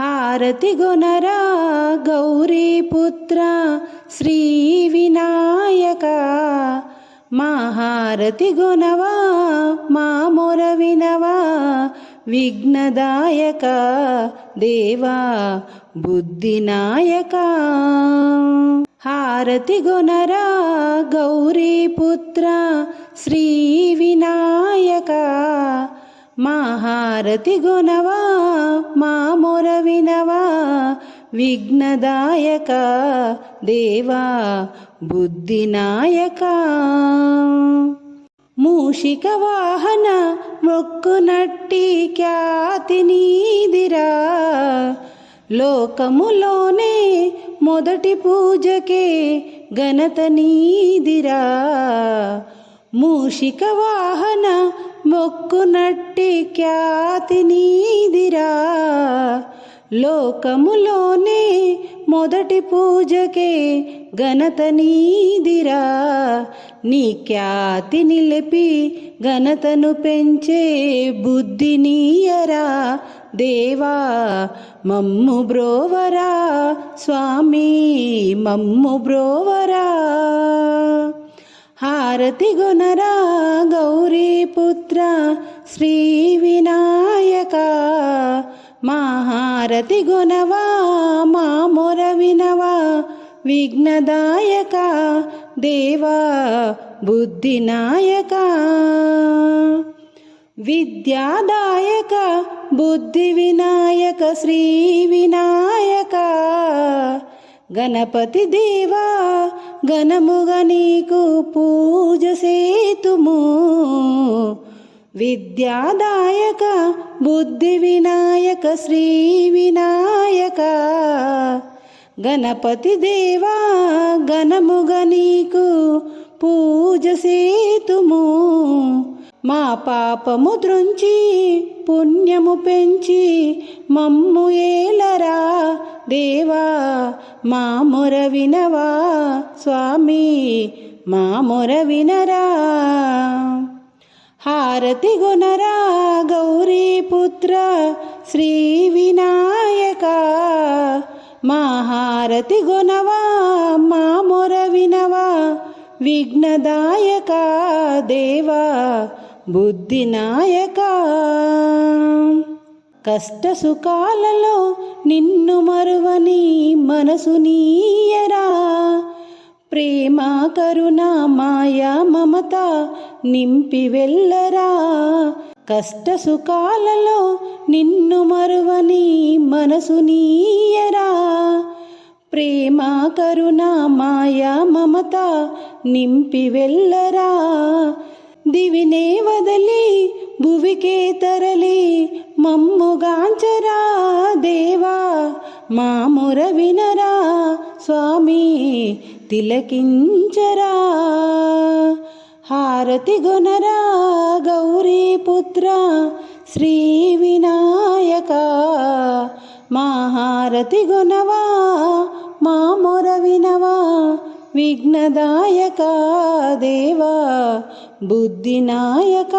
హారతి గొనరా గౌరీపుత్ర శ్రీ వినాయక. మా హారతి గొనవా మా మొర వినవా విఘ్నదాయక. దేవా బుద్ధినాయక హారతి గొనరా గౌరీపుత్ర శ్రీ వినాయక. మా హారతి మా మొర వినవా విఘ్నదాయక దేవా బుద్ధినాయక. మూషిక వాహన మొక్కునట్టి ఖ్యాతి నీదిరా లోకములోనే మొదటి పూజకే ఘనత నీదిరా. మూషిక వాహన మొక్కునట్టి ఖ్యాతి నీదిరా. లోకములోనే మొదటి పూజకే ఘనత నీదిరా. నీ ఖ్యాతి నిలిపి ఘనతను పెంచే బుద్ధి నీయరా. దేవా మమ్ము బ్రోవరా. స్వామి మమ్ము బ్రోవరా. హారతి గుణరా గౌరీపుత్ర శ్రీ వినాయక. మా హారతి గుణవా మా మొర వినవా విఘ్నదాయక దేవా బుద్ధినాయక. విద్యాదాయక బుద్ధి వినాయక శ్రీ వినాయక. గణపతి దేవా ఘనముగా నీకు పూజ సేతుము. విద్యాదాయక బుద్ధి వినాయక శ్రీ వినాయక. గణపతి దేవా ఘనముగా నీకు పూజ సేతుము. మా పాపము త్రుంచి పుణ్యము పెంచి మమ్ము ఏలరా దేవా. మా మొర వినవా స్వామి మా మొర వినరా? హారతి గుణరా గౌరీపుత్ర శ్రీ వినాయక. మా హారతి గుణవా మా మొర వినవా విఘ్నదాయక దేవా బుద్ధినాయక. కష్ట సుఖాలలో నిన్ను మరువని మనసు నీయరా. ప్రేమ కరుణ మాయా మమత నింపి వెళ్ళరా. కష్ట సుఖాలలో నిన్ను మరువని మనసు నీయరా. ప్రేమ కరుణ మాయా మమత నింపి వెళ్ళరా. దివినే వదలి భువికే తరలి మమ్ముగాంచరా దేవా. మా మురవిన స్వామి తిలకించరా. హారతి గుణరా గౌరీపుత్ర శ్రీ వినాయక. మా హారతి గుణవా మా మొర వినవా విఘ్నదాయక దేవా బుద్ధినాయక.